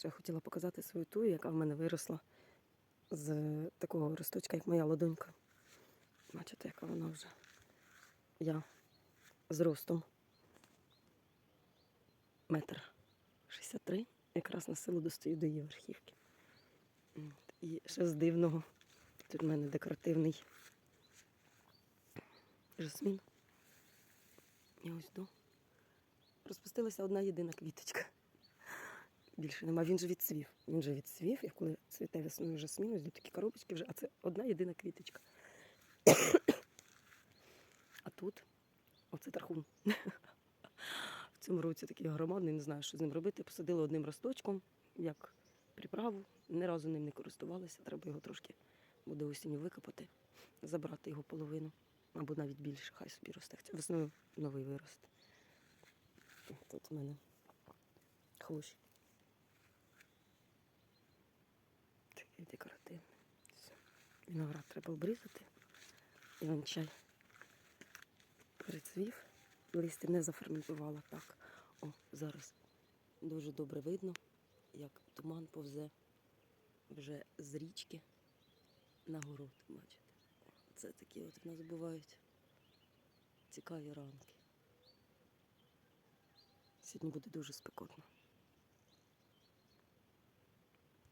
Ще хотіла показати свою тую, яка в мене виросла з такого росточка, як моя ладонька. Бачите, яка вона вже. Я з ростом метр 63, якраз на силу достаю до її верхівки. І ще з дивного. Тут в мене декоративний жасмін. І ось до. Розпустилася одна єдина квіточка. Більше нема. Він же відцвів. Він же відцвів, і коли цвіте весною жасмін, ось такі коробочки вже, а це одна єдина квіточка. А тут оце тархун. В цьому році такий громадний, не знаю, що з ним робити. Посадили одним росточком, як приправу. Ні разу ним не користувалися. Треба його трошки буде осінню викопати, забрати його половину. Або навіть більше, хай собі росте. Весною новий виросте. Тут в мене хлущ. Такий декоративний. Все. Виноград треба обрізати. І вон чай перецвів. Листя не заферментувала так. О, зараз дуже добре видно, як туман повзе вже з річки на город, бачите. Це такі от в нас бувають цікаві ранки. Сьогодні буде дуже спекотно.